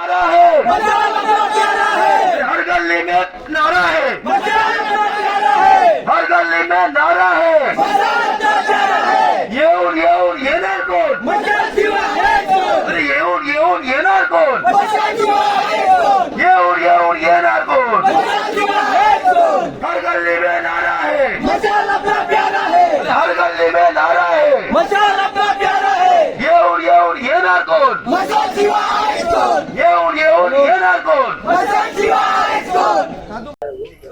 नारा है। हर गली में नारा है। हर गली में नारा है। येऊन येऊन येणार कोण अरे येऊन येऊन येणार कोण येऊन येऊन येणार कोण हर गली में नारा है। अरे हर गली में नारा है। येऊन येऊन येणार कोण येऊन येऊन येणार कोण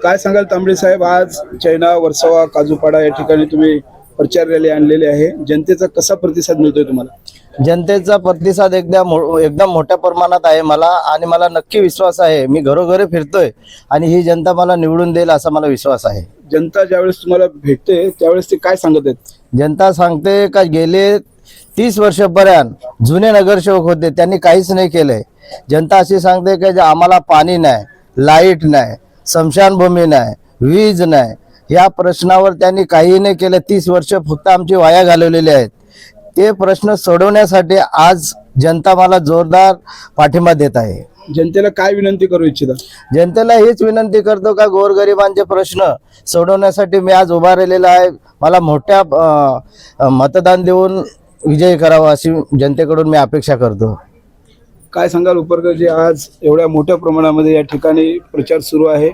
काय सांगाल तांबडे साहेब? आज चैना वर्सोवा काजूपाडा या ठिकाणी तुम्ही प्रचार रॅली आणलेली आहे. जनतेचा कसा प्रतिसाद मिळतोय तुम्हाला? जनतेचा प्रतिसाद एकदम एकदम मोठ्या प्रमाणात आहे मला आणि मला नक्की विश्वास आहे. मी घरोघरी फिरतोय आणि ही जनता मला निवडून देईल असा मला विश्वास आहे. जनता ज्यावेळेस तुम्हाला भेटते त्यावेळेस ते काय सांगत आहेत? जनता सांगते का गेले तीस वर्षापर्यंत जुने नगरसेवक होते त्यांनी काहीच नाही केलंय. जनता अशी सांगते की आम्हाला पाणी नाही लाइट नाही स्मशानभूमी नाही वीज नाही. या प्रश्नावर त्यांनी काही नाही केलं. तीस वर्ष फक्त आमची वाया घालवलेली आहेत. ते प्रश्न सोडवण्यासाठी आज जनता मला जोरदार पाठिंबा देत आहे. जनतेला काय विनंती करू इच्छिता? जनतेला हीच विनंती करतो का गोरगरिबांचे प्रश्न सोडवण्यासाठी मी आज उभा राहिलेला आहे. मला मोठ्या मतदान देऊन विजयी करावा अशी जनतेकडून मी अपेक्षा करतो. काय सांगाल उपरकर जे आज एवढ्या मोठ्या प्रमाणामध्ये या ठिकाणी प्रचार सुरू आहे.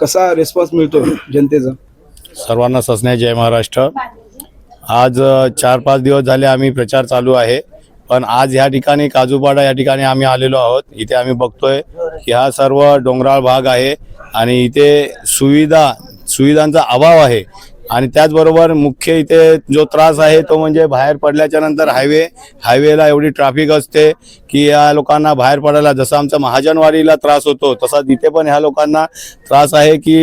कसा रिस्पॉन्स मिळतो जनतेचा? सर्वांना ससण्या जय महाराष्ट्र. आज चार पाच दिवस झाले आम्ही प्रचार चालू आहे. पण आज ह्या ठिकाणी काजूपाडा या ठिकाणी आम्ही आलेलो आहोत. इथे आम्ही बघतोय की हा सर्व डोंगराळ भाग आहे. आणि इथे सुविधा सुविधांचा अभाव आहे. आणि त्याचबरोबर मुख्य इथे जो त्रास आहे तो म्हणजे बाहेर पडल्याच्या नंतर हायवे हायवेला एवढी ट्रॅफिक असते की या लोकांना बाहेर पडायला जसं आमचं महाजनवाडीला त्रास होतो तसा इथे पण ह्या लोकांना त्रास आहे की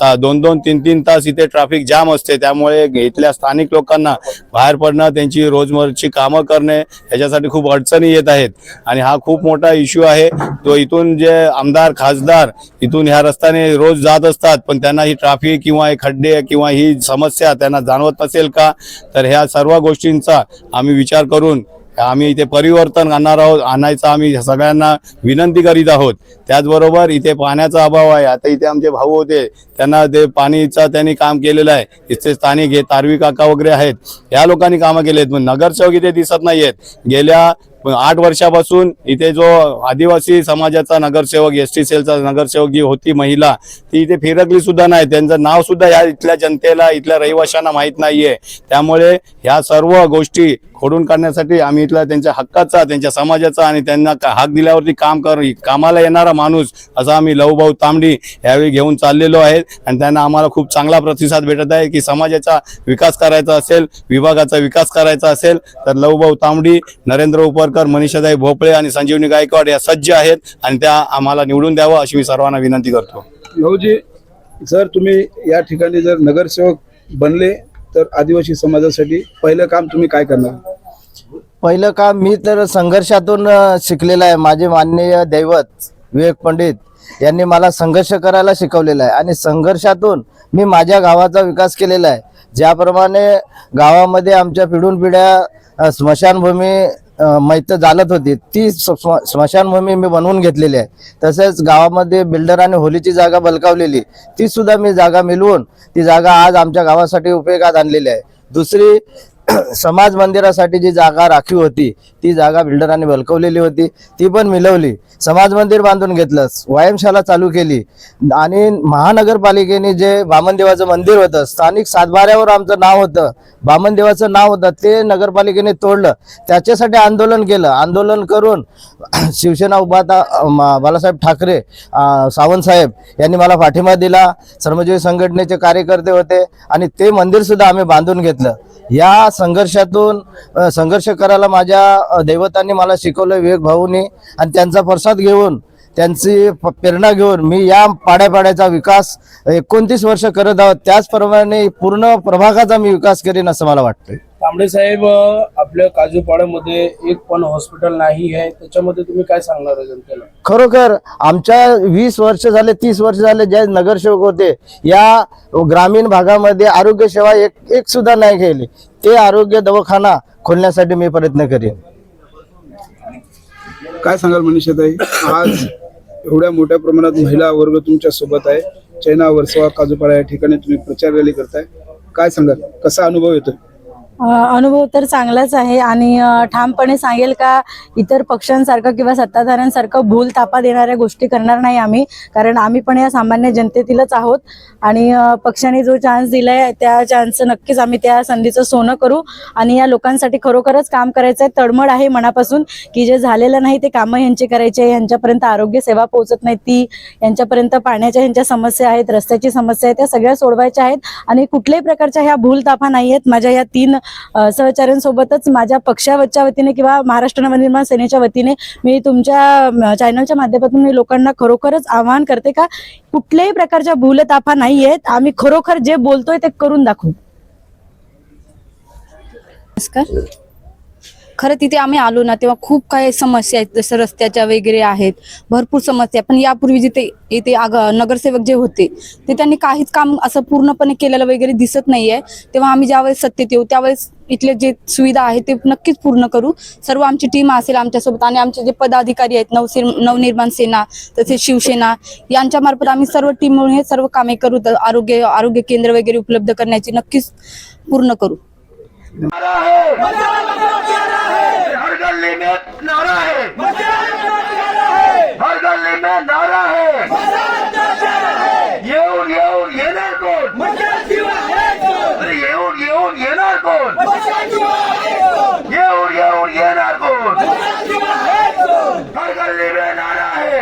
ता- दोन दोन तीन तीन तास इथे ट्रॅफिक जाम असते. त्यामुळे इथल्या स्थानिक लोकांना बाहेर पडणं त्यांची रोजमरची कामं करणे याच्यासाठी खूप अडचणी येत आहेत. आणि हा खूप मोठा इश्यू आहे. तो इथून जे आमदार खासदार इथून ह्या रस्त्याने रोज जात असतात पण त्यांना ही ट्रॅफिक किंवा हे खड्डे किंवा ही समस्या त्यांना जाणवत नसेल का तर ह्या सर्व गोष्टींचा आम्ही विचार करून आम्ही इथे परिवर्तन आणणार आहोत आणायचं आम्ही सगळ्यांना विनंती करीत आहोत. त्याचबरोबर इथे पाण्याचा अभाव आहे. आता इथे आमचे भाऊ होते त्यांना ते पाणीचं त्यांनी काम केलेलं आहे. इथे स्थानिक हे तारवी काका वगैरे आहेत. या लोकांनी कामं केली आहेत पण नगरसेवक इथे दिसत नाही आहेत गेल्या आठ वर्षापासून इथे जो आदिवासी समाजाचा नगरसेवक एस टी सेलचा नगरसेवक जी होती महिला ती इथे फिरकली सुद्धा नाही. त्यांचं नाव सुद्धा या इथल्या जनतेला इथल्या रहिवाशांना माहीत नाहीये. त्यामुळे ह्या सर्व गोष्टी खोडून काढण्यासाठी आम्ही इथला त्यांच्या हक्काचा त्यांच्या समाजाचा आणि त्यांना का- हाक दिल्यावरती काम कर कामाला येणारा माणूस असा आम्ही लवभाऊ तांबडी यावेळी घेऊन चाललेलो आहे. आणि त्यांना आम्हाला खूप चांगला प्रतिसाद भेटत आहे की समाजाचा विकास करायचा असेल विभागाचा विकास करायचा असेल तर लवभाऊ तांबडी नरेंद्र उपरकर मनीषाताई भोपळे आणि संजीवनी गायकवाड या सज्ज आहेत आणि त्या आम्हाला निवडून द्यावं अशी मी सर्वांना विनंती करतो. भाऊजी जर तुम्ही या ठिकाणी जर नगरसेवक बनले तर आदिवासी समाजासाठी पहिलं काम तुम्ही काय करणार? पहिलं काम मी तर संघर्षातून शिकलेलं आहे. माझे माननीय दैवत विवेक पंडित यांनी मला संघर्ष करायला शिकवलेला आहे. आणि संघर्षातून मी माझ्या गावाचा विकास केलेला आहे. ज्याप्रमाणे गावामध्ये आमच्या पिढून पिढ्या स्मशानभूमी मैत चालत होती ती स्मशानभूमी मी बनवून घेतलेली आहे. तसेच गावामध्ये बिल्डराने होलीची जागा बलकावलेली ती सुद्धा मी जागा मिळवून ती जागा आज आमच्या गावासाठी उपयोगात आणलेली आहे. दुसरी समाज मंदिरासाठी जी जागा राखीव होती ती जागा बिल्डरांनी बलकवलेली होती. ती पण मिळवली समाज मंदिर बांधून घेतलं व्यायामशाला चालू केली. आणि महानगरपालिकेने जे बामनदेवाचं मंदिर होतं स्थानिक सातबाऱ्यावर आमचं नाव होतं बामनदेवाचं नाव होतं ते नगरपालिकेने तोडलं. त्याच्यासाठी आंदोलन केलं. आंदोलन करून शिवसेना उभाता बालासाहेब ठाकरे सावंतसाहेब यांनी मला पाठिंबा दिला. श्रमजीवी संघटनेचे कार्यकर्ते होते आणि ते मंदिर सुद्धा आम्ही बांधून घेतलं. या संघर्षातून संघर्ष करायला माझ्या दैवतांनी मला शिकवलं विवेक भाऊनी. आणि त्यांचा प्रसाद घेऊन त्यांची प्रेरणा घेऊन मी या पाड्यापाड्याचा विकास एकोणतीस वर्ष करत आहोत. त्याचप्रमाणे पूर्ण प्रभागाचा मी विकास करेन असं मला वाटतं तांबडे साहेब आपल्या काजूपाड्यामध्ये एक पण हॉस्पिटल नाही आहे. त्याच्यामध्ये तुम्ही काय सांगणार आहे जनतेला? खरोखर आमच्या वीस वर्ष झाले तीस वर्ष झाले जे नगरसेवक होते या ग्रामीण भागामध्ये आरोग्य सेवा एक एक सुद्धा नाही केली. ते आरोग्य दवाखाना खोलण्यासाठी मी प्रयत्न करेन. काय सांगाल मनीषाताई? आज एवढ्या मोठ्या प्रमाणात महिला वर्ग तुमच्यासोबत आहे. चैना वर्सवा काजूपाडा या ठिकाणी तुम्ही प्रचार रॅली करताय. काय सांगाल? कसा अनुभव येतोय? अ, अनुभव तर चांगलाच आहे आणि ठामपणे सांगेल का इतर पक्षांसारखं किंवा सत्ताधाऱ्यांसारखं भूल तापा देणाऱ्या गोष्टी करणार नाही आम्ही कारण आम्ही पण या सामान्य जनतेतीलच आहोत आणि पक्षाने जो चान्स दिलाय त्या चान्सचं नक्कीच आम्ही त्या संधीचं सोनं करू आणि या लोकांसाठी खरोखरच काम करायचं आहे तळमळ आहे मनापासून की जे झालेलं नाही ते कामं यांची करायची आहे. यांच्यापर्यंत आरोग्य सेवा पोहोचत नाही ती यांच्यापर्यंत पाण्याच्या ह्यांच्या समस्या आहेत रस्त्याची समस्या आहे त्या सगळ्या सोडवायच्या आहेत आणि कुठल्याही प्रकारच्या ह्या भूलताफा नाही आहेत. माझ्या या तीन सहचाऱ्यांसोबतच माझ्या पक्षाच्या वतीने किंवा महाराष्ट्र नवनिर्माण सेनेच्या वतीने मी तुमच्या चॅनलच्या माध्यमातून मी लोकांना खरोखरच आवाहन करते का कुठल्याही प्रकारच्या भूलताफा नाही आहेत आम्ही खरोखर जे बोलतोय ते करून दाखवू. नमस्कार. खरं तिथे आम्ही आलो ना तेव्हा खूप काही समस्या आहेत. जसं रस्त्याच्या वगैरे आहेत भरपूर समस्या पण यापूर्वी जिथे इथे आग नगरसेवक जे होते ते त्यांनी काहीच काम असं पूर्णपणे केलेलं वगैरे दिसत नाहीये. तेव्हा आम्ही ज्यावेळेस सत्तेत येऊ त्यावेळेस इथले जे सुविधा आहेत ते नक्कीच पूर्ण करू. सर्व आमची टीम असेल आमच्यासोबत आणि आमचे जे पदाधिकारी आहेत नवसे नवनिर्माण सेना तसेच शिवसेना यांच्या मार्फत आम्ही सर्व टीम मिळून हे सर्व कामे करू तर आरोग्य आरोग्य केंद्र वगैरे उपलब्ध करण्याची नक्कीच पूर्ण करू. हर गली में नारा है हर गली में नारा है। येऊन येऊन येणार कोण अरे येऊन येऊन येणार कोण येऊन येऊन येणार कोण हर गली में नारा है.